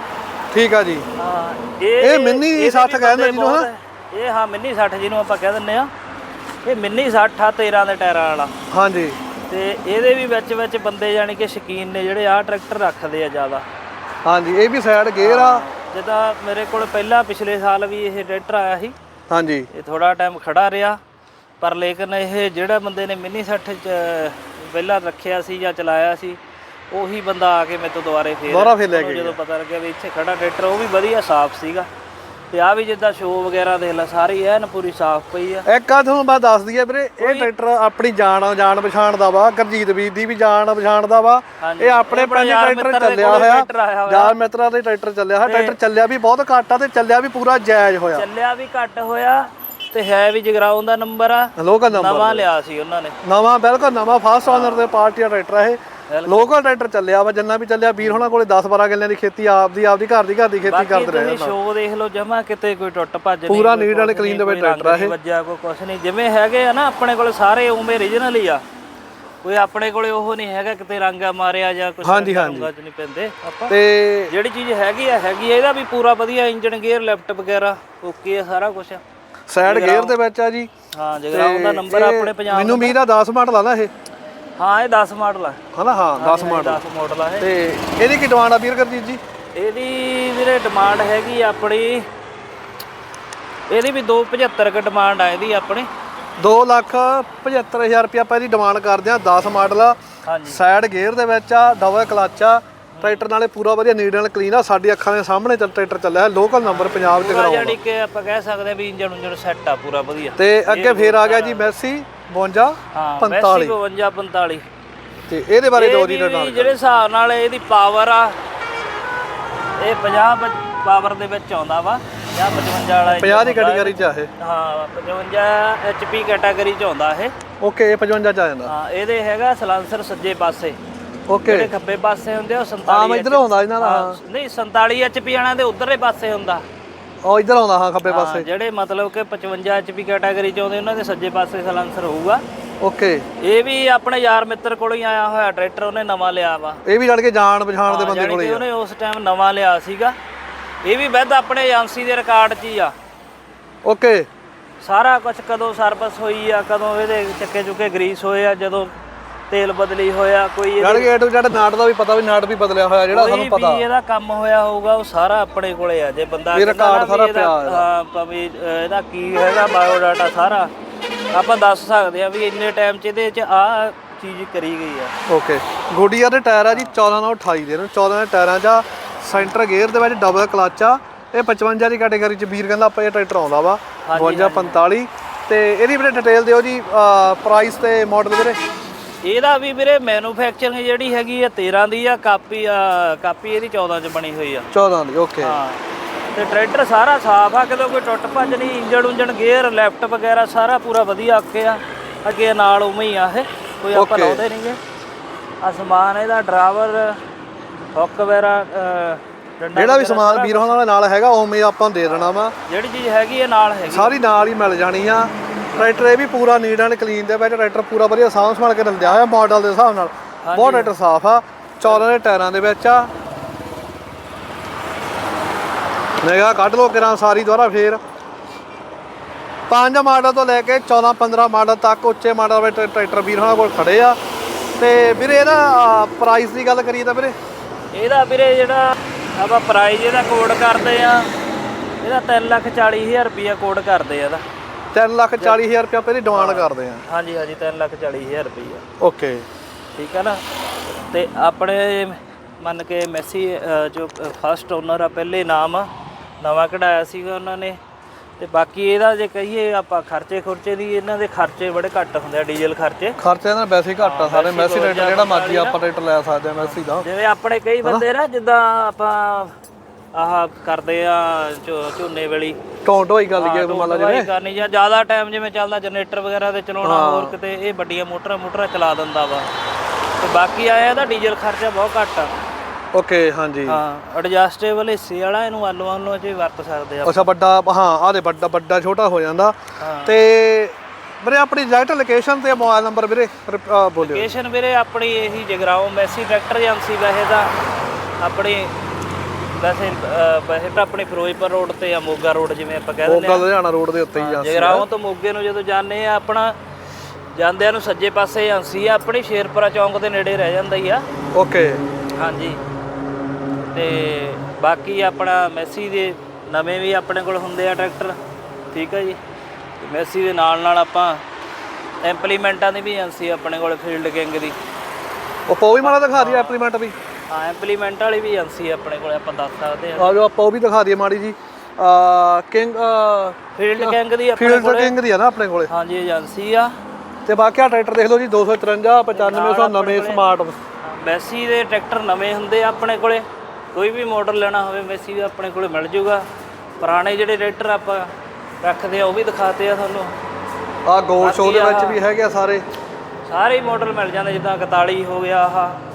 ਠੀਕ ਆ ਜੀ। ਹਾਂ ਇਹ ਮਿੰਨੀ ਇਹਦੇ 60 ਵੀ ਕਹਿੰਦੇ ਬੰਦੇ ਜਿਹਨੂੰ, ਬਹੁਤ ਹੈ। ਇਹ ਹਾਂ ਮਿੰਨੀ 60 ਜਿਹਨੂੰ ਆਪਾਂ ਕਹਿ ਦਿੰਨੇ ਆ। ਇਹ ਮਿੰਨੀ 60 ਆ 13 ਦੇ ਟਾਇਰਾਂ ਵਾਲਾ। ਹਾਂਜੀ। ਤੇ ਇਹਦੇ ਵੀ ਵਿੱਚ ਵਿੱਚ ਬੰਦੇ ਜਾਨੀ ਕਿ ਸ਼ਕੀਨ ਨੇ ਜਿਹੜੇ ਆਹ ਟਰੈਕਟਰ ਰੱਖਦੇ ਆ ਜ਼ਿਆਦਾ। ਹਾਂਜੀ ਇਹ ਵੀ ਸਾਈਡ ਗੇਅਰ ਆ। ਜਿੱਦਾਂ ਮੇਰੇ ਕੋਲ ਪਹਿਲਾਂ ਪਿਛਲੇ ਸਾਲ ਵੀ ਇਹ ਟਰੈਕਟਰ ਆਇਆ ਸੀ। ਹਾਂਜੀ। ਇਹ ਥੋੜਾ ਟਾਈਮ ਖੜਾ ਰਿਹਾ ਪਰ ਲੇਕਿਨ ਇਹ ਜਿਹੜਾ ਬੰਦੇ ਨੇ ਮਿੰਨੀ 60 ਚ ਪਹਿਲਾਂ ਰੱਖਿਆ ਸੀ ਜਾਂ ਚਲਾਇਆ ਸੀ ਉਹੀ ਬੰਦਾ ਆ ਕੇ ਮੇਰੇ ਤੋਂ ਦੁਬਾਰੇ ਫੇਰ ਦੁਬਾਰਾ ਫੇਰ ਲੈ ਕੇ ਜਦੋਂ ਪਤਾ ਲੱਗਿਆ ਵੀ ਇੱਥੇ ਖੜਾ ਟਰੈਕਟਰ ਉਹ ਵੀ ਵਧੀਆ ਸਾਫ਼ ਸੀਗਾ। ਤੇ ਆ ਵੀ ਜਿੱਦਾਂ ਸ਼ੋਅ ਵਗੈਰਾ ਦੇਖ ਲੈ ਸਾਰੀ ਐਨ ਪੂਰੀ ਸਾਫ਼ ਪਈ ਆ। ਇੱਕ ਆ ਤੁਹਾਨੂੰ ਮੈਂ ਦੱਸ ਦਈਏ ਵੀਰੇ ਇਹ ਟਰੈਕਟਰ ਆਪਣੀ ਜਾਨ ਜਾਣ ਪਛਾਣ ਦਾ ਵਾ ਗੁਰਜੀਤ ਵੀਰ ਦੀ ਵੀ ਜਾਣ ਪਛਾਣ ਦਾ ਵਾ। ਇਹ ਆਪਣੇ ਪਿੰਡ ਟਰੈਕਟਰ ਚੱਲਿਆ ਹੋਇਆ। ਯਾਰ ਮਿੱਤਰਾਂ ਦੇ ਟਰੈਕਟਰ ਚੱਲਿਆ ਹੋਇਆ। ਟਰੈਕਟਰ ਚੱਲਿਆ ਵੀ ਬਹੁਤ ਘੱਟ ਆ ਤੇ ਚੱਲਿਆ ਵੀ ਪੂਰਾ ਜਾਇਜ਼ ਹੋਇਆ। ਚੱਲਿਆ ਵੀ ਘੱਟ ਹੋਇਆ ਤੇ ਹੈ ਵੀ ਜਗਰਾਉਂ ਦਾ ਨੰਬਰ ਆ। ਲੋਕਲ ਨੰਬਰ ਨਵਾਂ ਲਿਆ ਸੀ ਉਹਨਾਂ ਨੇ। ਨਵਾਂ ਬਿਲਕੁਲ ਨਵਾਂ ਫਸਟ ਓਨਰ ਦੇ ਪਾਰਟੀ ਟਰੈਕਟਰ ਆ ਇਹ। ਲੋਕਲ ਟਰੈਕਟਰ ਚੱਲਿਆ ਵਾ ਜਿੰਨਾ ਵੀ ਚੱਲਿਆ ਵੀਰ ਹੋਣਾ ਕੋਲੇ 10 12 ਕਿੱਲਿਆਂ ਦੀ ਖੇਤੀ ਆਪਦੀ ਆਪਦੀ ਘਰ ਦੀ ਘਰ ਦੀ ਖੇਤੀ ਬਾਕੀ ਕਰਦੇ ਰਹੇ ਤੁਸੀਂ ਸ਼ੋਅ ਦੇਖ ਲਓ ਜਮਾ ਕਿਤੇ ਕੋਈ ਟੁੱਟ ਭੱਜ ਨਹੀਂ ਪੂਰਾ ਐਂਡ ਕੁਛ ਕਲੀਨ ਦੇ ਵਿੱਚ ਟਰੈਕਟਰ ਆ ਨਹੀਂ ਵੱਜਿਆ ਕੋਈ ਕੁਛ ਨਹੀਂ। ਜਿਵੇਂ ਹੈਗੇ ਆ ਨਾ ਆਪਣੇ ਕੋਲ ਸਾਰੇ ਉਵੇਂ origignal ਹੀ ਆ। ਕੋਈ ਆਪਣੇ ਕੋਲੇ ਉਹ ਨਹੀਂ ਹੈਗਾ ਕਿਤੇ ਰੰਗਾ ਮਾਰਿਆ ਜਾਂ ਕੁਝ ਹਾਂਜੀ, ਚ ਨਹੀਂ ਪੈਂਦੇ। ਆਪਾਂ ਤੇ ਜਿਹੜੀ ਚੀਜ਼ ਹੈਗੀ ਆ ਹੈਗੀ ਆ ਇਹਦਾ ਵੀ ਪੂਰਾ ਵਧੀਆ ਇੰਜਨ ਗੇਅਰ ਲੈਫਟ ਵਗੈਰਾ ਓਕੇ ਆ ਸਾਰਾ ਕੁਝ ਸਾਈਡ ਗੇਅਰ ਦੇ ਵਿੱਚ ਆ ਜੀ। ਹਾਂ ਜਗਰਾਉਂ ਦਾ ਨੰਬਰ ਇਹ ਆਪਣੇ ਪੰਜਾਬ ਮੈਨੂੰ ਉਮੀਦ ਆ 10 ਮਾਡਲ ਆ ਨਾ ਇਹ। ਹਾਂ ਇਹ 10 ਮਾਡਲ ਆ। ਹਨਾ? ਹਾਂ 10 ਮਾਡਲ। 10 ਮਾਡਲ ਆ ਇਹ। ਤੇ ਇਹਦੀ ਕੀ ਡਿਮਾਂਡ ਆ ਵੀਰ ਗੁਰਜੀਤ ਜੀ? ਇਹਦੀ ਵੀਰੇ ਡਿਮਾਂਡ ਹੈਗੀ ਆਪਣੀ ਇਹਦੀ ਵੀ 275 ਕ ਡਿਮਾਂਡ ਆ ਇਹਦੀ ਆਪਣੀ। 2 ਲੱਖ 75000 ਰੁਪਏ ਆਪਾਂ ਇਹਦੀ ਡਿਮਾਂਡ ਕਰਦੇ ਆ 10 ਮਾਡਲ ਆ। ਸਾਈਡ ਗੇਅਰ ਦੇ ਵਿੱਚ ਆ ਡਬਲ ਕਲਚ ਆ। ਟਰੈਕਟਰ ਨਾਲੇ ਪੂਰਾ ਵਧੀਆ ਨੀਟ ਐਂਡ ਕਲੀਨ ਆ। ਸਾਡੀ ਅੱਖਾਂ ਦੇ ਸਾਹਮਣੇ ਚੱਲ ਟਰੈਕਟਰ ਚੱਲਿਆ ਲੋਕਲ ਨੰਬਰ ਪੰਜਾਬ ਚ ਕਰਾਉਣਾ ਜਾਨੀ ਕਿ ਆਪਾਂ ਕਹਿ ਸਕਦੇ ਆ ਵੀ ਇੰਜਨ ਉਂਜਨ ਸੈੱਟ ਆ ਪੂਰਾ ਵਧੀਆ। ਤੇ ਅੱਗੇ ਫੇਰ ਆ ਗਿਆ ਜੀ ਮੈਸੀ 52 ਹਾਂ 45 ਮੈਸੀ 52 45 ਤੇ ਇਹਦੇ ਬਾਰੇ ਦੋ ਜੀ ਇਹਦੀ ਨਾਲ ਵੀ ਜਿਹੜੇ ਹਿਸਾਬ ਨਾਲ ਇਹਦੀ ਪਾਵਰ ਆ ਇਹ 50 ਪਾਵਰ ਦੇ ਵਿੱਚ ਆਉਂਦਾ ਵਾ ਜਾਂ 55 ਵਾਲਾ 50 ਦੀ ਕੈਟਾਗਰੀ ਚ ਆ ਇਹ। ਹਾਂ 55 HP ਕੈਟਾਗਰੀ ਚ ਆਉਂਦਾ ਇਹ। ਓਕੇ ਇਹ 55 ਚ ਆ ਜਾਂਦਾ। ਹਾਂ ਇਹਦੇ ਹੈਗਾ ਸਲਾਂਸਰ ਸੱਜੇ ਪਾਸੇ। ਓਕੇ ਜਿਹੜੇ ਖੱਬੇ ਪਾਸੇ ਹੁੰਦੇ ਉਹ 47 ਆਮ ਇੱਧਰ ਇਹਨਾਂ ਦਾ ਨਹੀਂ 47 HP ਵਾਲਿਆਂ ਦੇ ਉਧਰਲੇ ਪਾਸੇ ਹੁੰਦਾ। ਉਹ ਇੱਧਰ ਆਉਂਦਾ ਹਾਂ ਖੱਬੇ ਹਾਂ, ਪਾਸੇ। ਜਿਹੜੇ ਮਤਲਬ ਕਿ 55 HP ਕੈਟਾਗਰੀ ਚ ਆਉਂਦੇ ਉਹਨਾਂ ਦੇ ਸੱਜੇ ਪਾਸੇ ਸਲਾਂਸਰ ਹੋਊਗਾ। ਓਕੇ। ਇਹ ਵੀ ਆਪਣੇ ਯਾਰ ਮਿੱਤਰ ਕੋਲੋਂ ਹੀ ਆਇਆ ਹੋਇਆ ਟਰੈਕਟਰ ਉਹਨੇ ਨਵਾਂ ਲਿਆ ਵਾ। ਇਹ ਵੀ ਲੜ ਕੇ ਜਾਣ ਪਛਾਣ ਦੇ ਬੰਦੇ ਕੋਲੇ ਕਿ ਉਹਨੇ ਉਸ ਟਾਈਮ ਨਵਾਂ ਲਿਆ ਸੀਗਾ। ਇਹ ਵੀ ਵੈਦ ਆਪਣੇ ਏਜੰਸੀ ਦੇ ਰਿਕਾਰਡ 'ਚ ਹੀ ਆ। ਓਕੇ। ਸਾਰਾ ਕੁਝ ਕਦੋਂ ਸਰਵਿਸ ਹੋਈ ਆ ਕਦੋਂ ਇਹਦੇ ਚੱਕੇ ਚੁੱਕੇ ਗਰੀਸ ਹੋਏ ਆ ਜਦੋਂ ਤੇਲ ਬਦਲੀ ਹੋਇਆ ਕੋਈ ਯਾਰ ਏ ਟੂ ਜ਼ੈਡ ਨਾਟ ਦਾ ਵੀ ਪਤਾ ਵੀ ਨਾਟ ਵੀ ਬਦਲਿਆ ਹੋਇਆ ਜਿਹੜਾ ਸਾਨੂੰ ਪਤਾ। ਵੀ ਇਹਦਾ ਕੰਮ ਹੋਇਆ ਹੋਊਗਾ ਉਹ ਸਾਰਾ ਆਪਣੇ ਕੋਲੇ ਆ ਜੇ ਬੰਦਾ ਇਹ ਸਾਰਾ ਇਹਦਾ- ਪਿਆ ਇਹਦਾ। ਹਾਂ ਭਾਵੇਂ ਅਹ, ਇਹਦਾ ਕੀ ਹੈਗਾ ਬਾਇਓ ਡਾਟਾ ਸਾਰਾ। ਆਪਾਂ ਦੱਸ ਸਕਦੇ ਆ ਵੀ ਇੰਨੇ ਟਾਈਮ ਚ ਇਹਦੇ ਚ ਆ ਚੀਜ਼ ਕਰੀ ਗਈ ਆ। ਓਕੇ ਗੋਡੀਆ ਦੇ ਟਾਇਰ ਆ ਜੀ 14 ਨਾਲ 28 ਦੇ ਨੇ। 14 ਦੇ ਟਾਇਰਾਂ ਆ ਸੈਂਟਰ ਗੇਅਰ ਦੇ ਵਿੱਚ ਡਬਲ ਕਲਚ ਆ। ਇਹ 55 ਦੀ ਕੈਟਾਗਰੀ 'ਚ ਵੀਰ ਕਹਿੰਦਾ ਆਪਾਂ ਇਹ ਟਰੈਕਟਰ ਆਉਂਦਾ ਵਾ। 52 45 ਤੇ ਇਹਦੀ ਵੀਰੇ ਡਿਟੇਲ ਦਿਓ ਜੀ ਪ੍ਰਾਈਸ ਤੇ ਮਾਡਲ ਵੀਰੇ। ਇਹਦਾ ਵੀ ਵੀਰੇ ਮੈਨੂਫੈਕਚਰਿੰਗ ਜਿਹੜੀ ਹੈਗੀ ਆ 13 ਦੀ ਆ ਕਾਪੀ ਕਾਪੀ ਇਹਦੀ 14 ਚ ਬਣੀ ਹੋਈ ਆ। 14 ਦੀ ਓਕੇ ਹਾਂ। ਤੇ ਟਰੈਕਟਰ ਸਾਰਾ ਸਾਫ਼ ਆ ਕਿਤੇ ਕੋਈ ਟੁੱਟ ਭੱਜ ਨਹੀਂ ਇੰਜਣ ਉਂਜਣ ਗੇਅਰ ਲੈਫਟ ਵਗੈਰਾ ਸਾਰਾ ਪੂਰਾ ਵਧੀਆ ਓਕੇ ਆ। ਅੱਗੇ ਨਾਲ ਉਵੇਂ ਹੀ ਆ ਇਹ ਕੋਈ ਆਪਾਂ. ਲਾਉਂਦੇ ਨਹੀਂਗੇ ਆ ਸਮਾਨ ਇਹਦਾ ਡਰਾਈਵਰ ਹੁੱਕ ਵਗੈਰਾ ਜਿਹੜਾ ਵੀ ਸਮਾਨ ਵੀਰ ਹੋਣਾ ਨਾਲ ਹੈਗਾ ਉਵੇਂ ਆਪਾਂ ਦੇ ਦੇਣਾ ਵਾ। ਜਿਹੜੀ ਚੀਜ਼ ਹੈਗੀ ਇਹ ਨਾਲ ਹੈਗੀ। ਸਾਰੀ ਨਾਲ ਹੀ ਮਿਲ ਜਾਣੀ ਆ। ਟਰੈਕਟਰ ਇਹ ਵੀ ਪੂਰਾ ਨੀਟ ਐਂਡ ਕਲੀਨ ਦੇ ਵਿੱਚ ਟਰੈਕਟਰ ਪੂਰਾ ਵਧੀਆ ਸਾਂਭ ਸੰਭਾਲ ਕੇ ਦਿੰਦਿਆ ਹੋਇਆ ਮਾਡਲ ਦੇ ਹਿਸਾਬ ਨਾਲ। ਬਹੁਤ ਟਰੈਕਟਰ ਸਾਫ਼ ਆ। 14 ਦੇ ਟਾਇਰਾਂ ਦੇ ਵਿੱਚ ਆ। ਨਿਗਾਹ ਕੱਢ ਲੋ ਕਿਰਾਂ ਸਾਰੀ ਦੁਆਰਾ ਫੇਰ। ਪੰਜ ਮਾਡਲ ਤੋਂ ਲੈ ਕੇ 14 15 ਮਾਡਲ ਤੱਕ ਉੱਚੇ ਮਾਡਲ ਵਿੱਚ ਟਰੈਕਟਰ ਵੀਰ ਹੋਣਾ ਕੋਲ ਖੜੇ ਆ। ਤੇ ਵੀਰੇ ਇਹਦਾ ਪ੍ਰਾਈਸ ਦੀ ਗੱਲ ਕਰੀਏ ਤਾਂ ਵੀਰੇ। ਇਹਦਾ ਵੀਰੇ ਜਿਹੜਾ ਆਪਾਂ ਪ੍ਰਾਈਜ਼ ਇਹਦਾ ਕੋਡ ਕਰਦੇ ਆ ਇਹਦਾ 3 ਲੱਖ 40 ਹਜ਼ਾਰ ਰੁਪਇਆ ਕੋਡ ਕਰਦੇ ਆ ਇਹਦਾ। 3 ਲੱਖ 40 ਹਜ਼ਾਰ ਰੁਪਏ ਇਹਦੀ ਡਿਮਾਂਡ ਕਰਦੇ ਆ। ਹਾਂਜੀ ਹਾਂਜੀ 3 ਲੱਖ 40 ਹਜ਼ਾਰ ਰੁਪਇਆ ਓਕੇ ਠੀਕ ਹੈ ਨਾ? ਤੇ ਆਪਣੇ ਮੰਨ ਕੇ ਮੈਸੀ ਅ, ਜੋ ਫਸਟ ਓਨਰ ਆ ਪਹਿਲੇ ਨਾਮ ਆ ਨਵਾਂ ਕਢਾਇਆ ਸੀਗਾ ਉਹਨਾਂ ਨੇ। ਤੇ ਬਾਕੀ ਇਹਦਾ ਜੇ ਕਹੀਏ ਆਪਾਂ ਖਰਚੇ ਖੁਰਚੇ ਦੀ ਇਹਨਾਂ ਦੇ ਖਰਚੇ ਬੜੇ ਘੱਟ ਹੁੰਦੇ ਆ ਡੀਜ਼ਲ ਖਰਚੇ। ਖਰਚਾ ਇਹਨਾਂ ਦਾ ਵੈਸੇ ਹੀ ਘੱਟ ਆ ਸਾਰੇ ਮੈਸੀ ਟਰੈਕਟਰ ਜਿਹੜਾ ਮਰਜ਼ੀ ਆਪਾਂ ਟਰੈਕਟਰ ਲੈ ਸਕਦੇ ਆ ਮੈਸੀ ਦਾ। ਜਿਵੇਂ ਆਪਣੇ ਕਈ ਬੰਦੇ ਨਾ ਜਿੱਦਾਂ ਆਪਾਂ ਆਹ ਕਰਦੇ ਆ ਝੋ- ਝੋਨੇ ਵੇਲੀ। ਟੌਂਟ ਹੋਈ ਗੱਲ ਕੀ ਮੰਨ ਲਾ ਦਵਾਈ ਕਰਨੀ ਜਾਂ ਜ਼ਿਆਦਾ ਟਾਈਮ ਜਿਵੇਂ ਚੱਲਦਾ ਜਨਰੇਟਰ ਵਗੈਰਾ ਤੇ ਚਲਾਉਣਾ ਹੋਰ ਕਿਤੇ ਇਹ ਵੱਡੀਆਂ ਮੋਟਰਾਂ ਮੋਟਰਾਂ ਚਲਾ ਦਿੰਦਾ ਵਾ। ਤੇ ਬਾਕੀ ਆਇਆ ਇਹਦਾ ਡੀਜ਼ਲ ਖਰਚਾ ਬਹੁਤ ਘੱਟ ਆ। ਓਕੇ ਹਾਂਜੀ। ਹਾਂ ਐਡਜਸਟੇਬਲ ਹਿੱਸੇ ਵਾਲਾ ਇਹਨੂੰ ਆਲੂਆਂ ਨੂੰ ਚ ਵੀ ਵਰਤ ਸਕਦੇ ਆ। ਅੱਛਾ ਵੱਡਾ ਹਾਂ ਆਹ ਦੇ ਵੱਡਾ ਵੱਡਾ ਛੋਟਾ ਹੋ ਜਾਂਦਾ। ਤੇ ਵੀਰੇ ਆਪਣੀ ਐਗਜ਼ੈਕਟ ਲੋਕੇਸ਼ਨ ਤੇ ਮੋਬਾਈਲ ਨੰਬਰ ਵੀਰੇ? ਰਿਪ- ਬੋਲਿਓ। ਲੋਕੇਸ਼ਨ ਵੀਰੇ ਆਪਣੀ ਇਹੀ ਜਗਰਾਉਂ ਮੈਸੀ ਟਰੈਕਟਰ ਏਜੰਸੀ ਵੈਸੇ ਤਾਂ ਆਪਣੀ ਵੈਸੇ ਅ, ਵੈਸੇ ਤਾਂ ਆਪਣੀ ਫਿਰੋਜ਼ਪੁਰ ਰੋਡ ਤੇ ਆ ਮੋਗਾ ਰੋਡ ਜਿਵੇਂ ਆਪਾਂ ਕਹਿ ਦਿੰਦੇ ਮੋਗਾ ਲੁਧਿਆਣਾ ਰੋਡ ਦੇ ਉੱਤੇ ਹੀ ਆ ਜਗਰਾਉਂ ਤੋਂ ਮੋਗੇ ਨੂੰ ਜਦੋਂ ਜਾਂਦੇ ਆ ਆਪਣਾ ਜਾਂਦਿਆਂ ਨੂੰ ਸੱਜੇ ਪਾਸੇ ਏਜੰਸੀ ਆ ਆਪਣੀ ਸ਼ੇਰਪੁਰਾ ਚੌਂਕ ਦੇ ਨੇੜੇ ਰਹਿ ਜਾਂਦਾ ਹੀ ਆ। ਓਕੇ। ਹਾਂਜੀ। ਤੇ ਬਾਕੀ ਆਪਣਾ ਮੈਸੀ ਦੇ ਨਵੇਂ ਵੀ ਆਪਣੇ ਕੋਲ ਹੁੰਦੇ ਆ ਟਰੈਕਟਰ ਠੀਕ ਹੈ ਜੀ। ਤੇ ਮੈਸੀ ਦੇ ਨਾਲ ਨਾਲ ਆਪਾਂ ਇੰਪਲੀਮੈਂਟਾਂ ਦੀ ਵੀ ਏਜੰਸੀ ਆਪਣੇ ਕੋਲ ਫੀਲਡ ਕਿੰਗ ਦੀ। ਉਹ ਪੋ ਵੀ ਮਾੜਾ ਦਿਖਾ ਦਈਏ ਐਪਲੀਮੈਂਟ ਵੀ। ਹਾਂ ਇੰਪਲੀਮੈਂਟ ਵਾਲੀ ਵੀ ਏਜੰਸੀ ਆਪਣੇ ਕੋਲ ਆਪਾਂ ਦੱਸ ਸਕਦੇ ਆ ਆ ਜੋ ਆਪਾਂ ਉਹ ਵੀ ਦਿਖਾ ਦਈਏ ਮਾੜੀ ਜੀ। ਆ ਕਿੰਗ ਫੀਲਡ ਕਿੰਗ ਦੀ ਆਪਣੇ ਫੀਲਡ ਕੋਲ। ਕਿੰਗ ਦੀ ਆ ਨਾ ਆਪਣੇ ਕੋਲੇ। ਹਾਂਜੀ ਏਜੰਸੀ ਆ। ਤੇ ਬਾਕੀ ਆ ਟਰੈਕਟਰ ਦੇਖ ਲਓ ਜੀ 253 9500 ਨਵੇਂ ਸਮਾਰਟ ਮੈਸੀ ਦੇ ਟਰੈਕਟਰ ਨਵੇਂ ਹੁੰਦੇ ਆ ਆਪਣੇ ਕੋਲੇ। ਕੋਈ ਵੀ ਮਾਡਲ ਲੈਣਾ ਹੋਵੇ ਮੈਸੀ ਦਾ ਆਪਣੇ ਕੋਲੇ ਮਿਲ ਜੂਗਾ। ਪੁਰਾਣੇ ਜਿਹੜੇ ਟਰੈਕਟਰ ਆਪਾਂ ਰੱਖਦੇ ਆ ਉਹ ਵੀ ਦਿਖਾਤੇ ਆ ਤੁਹਾਨੂੰ। ਆ ਗੋਲ ਸ਼ੋ ਦੇ ਵਿੱਚ ਵੀ ਹੈਗੇ ਆ ਸਾਰੇ। ਸਾਰੇ ਹੀ ਮਾਡਲ ਮਿਲ ਜਾਂਦੇ ਜਿੱਦਾਂ 41 ਹੋ ਗਿਆ ਆਹ।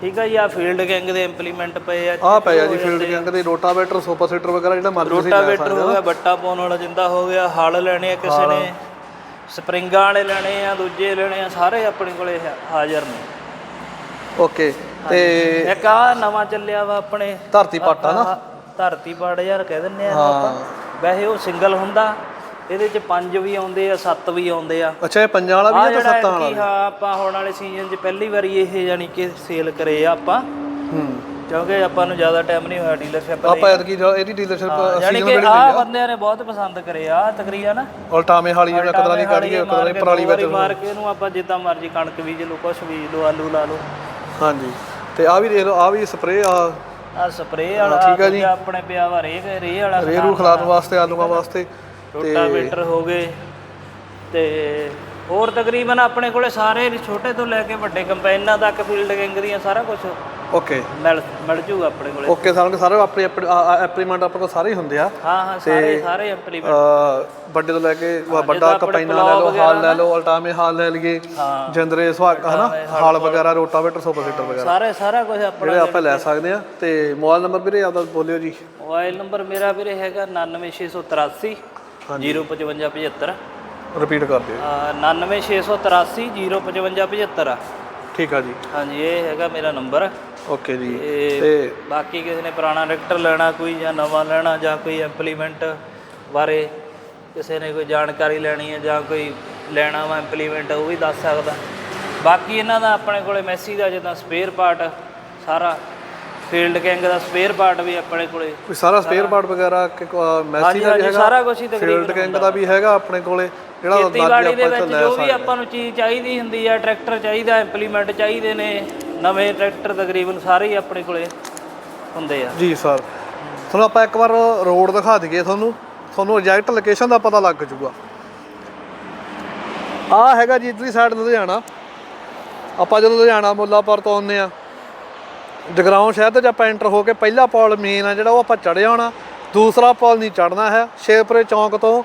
ਠੀਕ ਆ ਜੀ ਆ ਫੀਲਡ ਕਿੰਗ ਦੇ ਇੰਪਲੀਮੈਂਟ ਪਏ ਆ ਆ ਪਏ ਆ ਜੀ ਫੀਲਡ ਕਿੰਗ ਦੇ ਰੋਟਾਵੇਟਰ ਸੁਪਰ ਸੀਟਰ ਵਗੈਰਾ ਜਿਹੜਾ ਮਰਜ਼ੀ ਤੁਸੀਂ ਰੋਟਾਵੇਟਰ ਹੋ ਗਿਆ ਬੱਟਾ ਪਾਉਣ ਵਾਲਾ ਜਿੰਦਾ ਹੋ ਗਿਆ ਹਲ ਲੈਣੇ ਆ ਕਿਸੇ ਨੇ ਸਪਰਿੰਗਾਂ ਵਾਲੇ ਲੈਣੇ ਆ ਦੂਜੇ ਲੈਣੇ ਆ ਸਾਰੇ ਆਪਣੇ ਕੋਲੇ ਹਾਜ਼ਰ ਨੇ। ਓਕੇ ਤੇ ਇੱਕ ਆ ਨਵਾਂ ਚੱਲਿਆ ਵਾ ਆਪਣੇ। ਧਰਤੀ ਪਾਟਾ ਨਾ? ਧਰਤੀ ਪਾੜ ਯਾਰ ਕਹਿ ਦਿੰਨੇ ਆ ਆਪਾਂ। ਵੈਸੇ ਉਹ ਸਿੰਗਲ ਹੁੰਦਾ। ਇਹਦੇ ਚ ਪੰਜ ਵੀ ਆਉਂਦੇ ਆ ਸੱਤ ਵੀ ਆਉਂਦੇ ਆ। ਅੱਛਾ ਇਹ ਪੰਜਾਂ ਵਾਲਾ ਆ ਵੀ ਹੈ ਤੇ ਜਿਹੜਾ ਸੱਤਾਂ ਵਾਲਾ ਕੀ ਹਾਂ ਆਪਾਂ ਆਉਣ ਵਾਲੇ ਸੀਜ਼ਨ 'ਚ ਪਹਿਲੀ ਵਾਰੀ ਇਹ ਯਾਨੀ ਕਿ ਸੇਲ ਕਰੇ ਆ ਆਪਾਂ। ਹੂੰ। ਕਿਉਂਕਿ ਆਪਾਂ ਨੂੰ ਜ਼ਿਆਦਾ ਟਾਈਮ ਨਹੀਂ ਹੋਇਆ ਡੀਲਰਸ਼ਿਪ ਆਪਾਂ ਐਤਕੀ ਇਹਦੀ ਡੀਲਰਸ਼ਿਪ ਯਾਨੀ ਕਿ ਆ। ਬੰਦਿਆਂ ਨੇ ਬਹੁਤ ਪਸੰਦ ਕਰੇ ਆ ਤਕਰੀਬਨ। ਉਲਟਾਵੇਂ ਵਾਲੀ ਜਿਵੇਂ ਕਦਰਾਂ ਦੀ ਕਾਢੀ ਹੈ ਕਦਰਾਂ ਦੀ ਪਰਾਲੀ ਵਿੱਚ ਮਾਰ ਕੇ ਇਹਨੂੰ ਆਪਾਂ ਜਿੱਦਾਂ ਮਰਜ਼ੀ ਕਣਕ ਬੀਜ ਲਓ ਕੁਛ ਬੀਜ ਲਓ ਆਲੂ ਲਾ ਲਓ। ਹਾਂਜੀ। ਤੇ ਆ ਵੀ ਦੇਖ ਲਓ ਆ ਵੀ ਸਪਰੇਅ ਆ। ਆ ਸਪਰੇਅ ਵਾਲਾ ਠੀਕ ਆ ਜੀ। ਆਪਣੇ ਪਿਆ ਵਾ ਰੇਹ ਰੇਹ ਵਾਲਾ ਰੇਰੂ ਖਿਲਾਰਨ ਵਾਸਤੇ ਆਲੂਆਂ ਵਾਸਤੇ। ਰੋਟਾਵੇਟਰ ਹੋ ਗਏ ਤੇ ਹੋਰ ਤਕਰੀਬਨ ਆਪਣੇ ਕੋਲੇ ਸਾਰੇ ਛੋਟੇ ਤੋਂ ਲੈ ਕੇ ਵੱਡੇ ਕੰਪਾਈਨਾਂ ਤੱਕ ਫੀਲਡ ਕਿੰਗ ਦੀਆਂ ਸਾਰਾ ਕੁਝ ਓਕੇ ਮਿਲ ਮਿਲ ਜੂਗਾ ਆਪਣੇ ਕੋਲੇ। ਓਕੇ ਸਾਨੂੰ ਸਾਰੇ ਆਪਣੇ ਐਪਲੀਮੈਂਟ ਆਪਣੇ ਕੋਲ ਸਾਰੇ ਹੀ ਹੁੰਦੇ ਆ। ਹਾਂ ਹਾਂ ਸਾਰੇ ਸਾਰੇ ਇੰਪਲੀਮੈਂਟ ਅ, ਵੱਡੇ ਤੋਂ ਲੈ ਕੇ ਵੱਡਾ ਕਪੈਨਾ ਲੈ ਲਓ ਹਾਲ ਲੈ ਲਓ ਅਲਟਾਮੇ ਹਾਲ ਲੈ ਲਈਏ। ਜਿੰਦਰੇ ਸੁਹਾਗ ਹਨਾ? ਹਾਲ ਵਗੈਰਾ ਰੋਟਾਵੇਟਰ ਸੁਪਰ ਸੀਟਰ ਵਗੈਰਾ। ਸਾਰੇ ਸਾਰਾ ਕੁਝ ਆਪਣਾ ਜਿਹੜੇ ਆਪਾਂ ਲੈ ਸਕਦੇ ਆ। ਤੇ ਮੋਬਾਈਲ ਨੰਬਰ ਵੀਰੇ ਆਪਦਾ ਬੋਲਿਓ ਜੀ। ਮੋਬਾਈਲ ਨੰਬਰ ਮੇਰਾ ਵੀਰੇ ਹੈਗਾ 99683 05575 ਰਿਪੀਟ ਕਰ ਦਿਓ। 99683 05575 ਠੀਕ ਆ ਜੀ। ਹਾਂਜੀ ਇਹ ਹੈਗਾ ਮੇਰਾ ਨੰਬਰ। ਓਕੇ ਜੀ ਤੇ ਤੇ ਬਾਕੀ ਕਿਸੇ ਨੇ ਪੁਰਾਣਾ ਟਰੈਕਟਰ ਲੈਣਾ ਕੋਈ ਜਾਂ ਨਵਾਂ ਲੈਣਾ ਜਾਂ ਕੋਈ ਇੰਪਲੀਮੈਂਟ ਬਾਰੇ ਕਿਸੇ ਨੇ ਕੋਈ ਜਾਣਕਾਰੀ ਲੈਣੀ ਹੈ ਜਾਂ ਕੋਈ ਲੈਣਾ ਵਾ ਇੰਪਲੀਮੈਂਟ ਉਹ ਵੀ ਦੱਸ ਸਕਦਾ। ਬਾਕੀ ਇਹਨਾਂ ਦਾ ਆਪਣੇ ਕੋਲੇ ਮੈਸੀ ਦਾ ਜਿੱਦਾਂ ਸਪੇਅਰ ਪਾਰਟ ਸਾਰਾ ਫੀਲਡ ਕਿੰਗ ਦਾ ਸਪੇਅਰ ਪਾਰਟ ਵੀ ਆਪਣੇ ਕੋਲੇ। ਕੋਈ ਸਾਰਾ ਸਪੇਅਰ ਪਾਰਟ ਵਗੈਰਾ ਮੈਸੀ ਦਾ ਵੀ ਹੈਗਾ ਸਾਰਾ ਕੁਝ ਹੀ ਤਕਰੀਬਨ ਫੀਲਡ ਕਿੰਗ ਦਾ ਵੀ ਹੈਗਾ ਆਪਣੇ ਕੋਲੇ ਜਿਹੜਾ ਖੇਤੀਬਾੜੀ ਦੇ ਵਿੱਚ ਜੋ ਵੀ ਆਪਾਂ ਨੂੰ ਚੀਜ਼ ਚਾਹੀਦੀ ਹੁੰਦੀ ਆ ਟਰੈਕਟਰ ਚਾਹੀਦਾ ਇੰਪਲੀਮੈਂਟ ਚਾਹੀਦੇ ਨੇ ਨਵੇਂ ਟਰੈਕਟਰ ਤਕਰੀਬਨ ਸਾਰੇ ਹੀ ਆਪਣੇ ਕੋਲੇ ਹੁੰਦੇ ਆ। ਜੀ ਸਰ ਤੁਹਾਨੂੰ ਆਪਾਂ ਇੱਕ ਵਾਰ ਰੋਡ ਦਿਖਾ ਦਈਏ ਤੁਹਾਨੂੰ। ਤੁਹਾਨੂੰ ਐਗਜ਼ੈਕਟ ਲੋਕੇਸ਼ਨ ਦਾ ਪਤਾ ਲੱਗ ਜੂਗਾ। ਆ ਹੈਗਾ ਜੀ ਇਧਰਲੀ ਸਾਈਡ ਲੁਧਿਆਣਾ। ਆਪਾਂ ਜਦੋਂ ਲੁਧਿਆਣਾ ਮੁੱਲਾਪੁਰ ਤੋਂ ਆਉਂਦੇ ਆ ਜਗਰਾਉਂ ਸ਼ਹਿਰ ਤੇ ਜੇ ਆਪਾਂ ਐਂਟਰ ਹੋ ਕੇ ਪਹਿਲਾ ਪੌਲ ਮੇਨ ਆ ਜਿਹੜਾ ਉਹ ਆਪਾਂ ਚੜ੍ਹਿਆ ਹੋਣਾ, ਦੂਸਰਾ ਪੌਲ ਨਹੀਂ ਚੜ੍ਹਨਾ ਹੈ। ਸ਼ੇਰਪੁਰੇ ਚੌਂਕ ਤੋਂ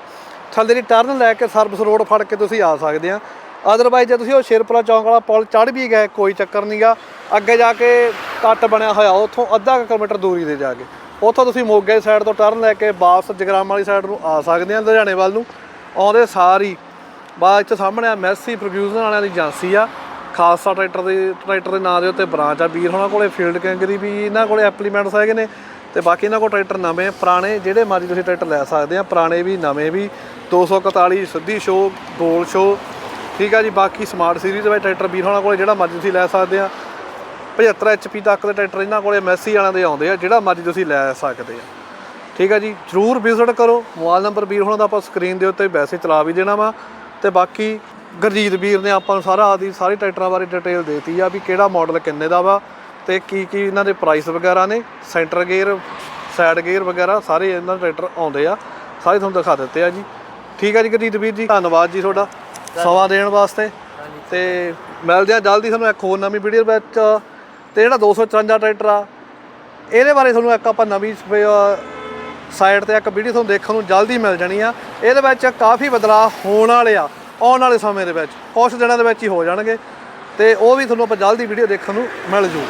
ਥੱਲੇ ਦੀ ਟਰਨ ਲੈ ਕੇ ਸਰਵਿਸ ਰੋਡ ਫੜ ਕੇ ਤੁਸੀਂ ਆ ਸਕਦੇ ਆ। ਅਦਰਵਾਈਜ਼ ਜੇ ਤੁਸੀਂ ਉਹ ਸ਼ੇਰਪੁਰਾ ਚੌਂਕ ਵਾਲਾ ਪੁਲ ਚੜ੍ਹ ਵੀ ਗਏ, ਕੋਈ ਚੱਕਰ ਨਹੀਂਗਾ ਅੱਗੇ ਜਾ ਕੇ ਕੱਟ ਬਣਿਆ ਹੋਇਆ, ਉੱਥੋਂ ਅੱਧਾ ਕੁ ਕਿਲੋਮੀਟਰ ਦੂਰੀ ਤੇ ਜਾ ਕੇ। ਉੱਥੋਂ ਤੁਸੀਂ ਮੋਗੇ ਸਾਈਡ ਤੋਂ ਟਰਨ ਲੈ ਕੇ ਵਾਪਸ ਜਗਰਾਮ ਵਾਲੀ ਸਾਈਡ ਨੂੰ ਆ ਸਕਦੇ ਆ ਲੁਧਿਆਣੇ ਵੱਲ ਨੂੰ। ਆਉਂਦੇ ਸਾਰੀ, ਬਾਅਦ ਚ ਸਾਹਮਣੇ ਆ ਮੈਸੀ ਪ੍ਰੋਡਿਊਸਰ ਵਾਲਿਆਂ ਦੀ ਏਜੰਸੀ ਆ। ਖਾਲਸਾ ਟਰੈਕਟਰ ਦੇ ਟਰੈਕਟਰ ਦੇ ਨਾਂ ਦੇ ਉੱਤੇ ਬ੍ਰਾਂਚ ਆ। ਵੀਰ ਹੋਣਾ ਕੋਲੇ ਫੀਲਡ ਕੈਂਗਰੀ ਵੀ ਇਹਨਾਂ ਕੋਲੇ ਐਪਲੀਮੈਂਟਸ ਹੈਗੇ ਨੇ ਤੇ ਬਾਕੀ ਇਹਨਾਂ ਕੋਲ ਟਰੈਕਟਰ ਨਵੇਂ ਪੁਰਾਣੇ ਜਿਹੜੇ ਮਰਜ਼ੀ ਤੁਸੀਂ ਟਰੈਕਟਰ ਲੈ ਸਕਦੇ ਆ, ਪੁਰਾਣੇ ਵੀ, ਨਵੇਂ ਵੀ 241 ਸਿੱਧੀ ਸ਼ੋ ਗੋਲ ਸ਼ੋ ਠੀਕ ਆ ਜੀ, ਬਾਕੀ ਸਮਾਰਟ ਸੀਰੀਜ਼ ਵਿੱਚ ਟਰੈਕਟਰ ਵੀਰ ਹੋਣਾ ਕੋਲੇ ਜਿਹੜਾ ਮਰਜ਼ੀ ਤੁਸੀਂ ਲੈ ਸਕਦੇ ਆ। 75 ਐਚਪੀ ਤੱਕ ਦੇ ਟਰੈਕਟਰ ਇਹਨਾਂ ਕੋਲੇ ਮੈਸੀ ਵਾਲਿਆਂ ਦੇ ਆਉਂਦੇ ਆ, ਜਿਹੜਾ ਮਰਜ਼ੀ ਤੁਸੀਂ ਲੈ ਸਕਦੇ ਆ। ਠੀਕ ਆ ਜੀ, ਜਰੂਰ ਵਿਜ਼ਿਟ ਕਰੋ। ਮੋਬਾਈਲ ਨੰਬਰ ਵੀਰ ਹੋਣਾ ਦਾ ਆਪਾਂ ਸਕਰੀਨ ਦੇ ਉੱਤੇ ਵੈਸੇ ਚਲਾ ਵੀ ਦੇਣਾ ਵਾ। ਤੇ ਬਾਕੀ ਗੁਰਜੀਤ ਵੀਰ ਨੇ ਆਪਾਂ ਨੂੰ ਸਾਰਾ ਆਦੀ ਸਾਰੇ ਟਰੈਕਟਰਾਂ ਬਾਰੇ ਡਿਟੇਲ ਦੇਤੀ ਆ ਵੀ ਕਿਹੜਾ ਮਾਡਲ ਕਿੰਨੇ ਦਾ ਵਾ ਤੇ ਕੀ ਕੀ ਇਹਨਾਂ ਦੇ ਪ੍ਰਾਈਸ ਵਗੈਰਾ ਨੇ ਸੈਂਟਰ ਗੇਅਰ ਸਾਈਡ ਗੇਅਰ ਵਗੈਰਾ, ਸਾਰੇ ਇਹਨਾਂ ਦੇ ਟਰੈਕਟਰ ਆਉਂਦੇ ਆ। ਸਾਰੇ ਤੁਹਾਨੂੰ ਦਿਖਾ ਦਿੱਤੇ ਆ ਜੀ। ਠੀਕ ਆ ਜੀ ਗੁਰਜੀਤ ਵੀਰ ਜੀ, ਧੰਨਵਾਦ ਜੀ ਤੁਹਾਡਾ ਸਮਾਂ ਦੇਣ ਵਾਸਤੇ। ਤੇ ਮਿਲਦੇ ਆ, ਜਲਦੀ ਤੁਹਾਨੂੰ ਇੱਕ ਹੋਰ ਨਵੀਂ ਵੀਡੀਓ ਵਿੱਚ। ਤੇ ਜਿਹੜਾ 254 ਟਰੈਕਟਰ ਆ, ਇਹਦੇ ਬਾਰੇ ਤੁਹਾਨੂੰ ਇੱਕ ਆਪਾਂ ਨਵੀਂ ਸਾਈਟ ਤੇ ਇੱਕ ਵੀਡੀਓ ਤੁਹਾਨੂੰ ਦੇਖਣ ਨੂੰ ਜਲਦੀ ਮਿਲ ਜਾਣੀ ਆ। ਇਹਦੇ ਵਿੱਚ ਕਾਫੀ ਬਦਲਾਅ ਹੋਣ ਵਾਲੇ ਆ। ਆਉਣ ਵਾਲੇ ਸਮੇਂ ਦੇ ਵਿੱਚ ਕੁਝ ਦਿਨਾਂ ਦੇ ਵਿੱਚ ਹੀ ਹੋ ਜਾਣਗੇ ਤੇ ਉਹ ਵੀ ਤੁਹਾਨੂੰ ਆਪਾਂ ਜਲਦੀ ਵੀਡੀਓ ਦੇਖਣ ਨੂੰ ਮਿਲ ਜੂ।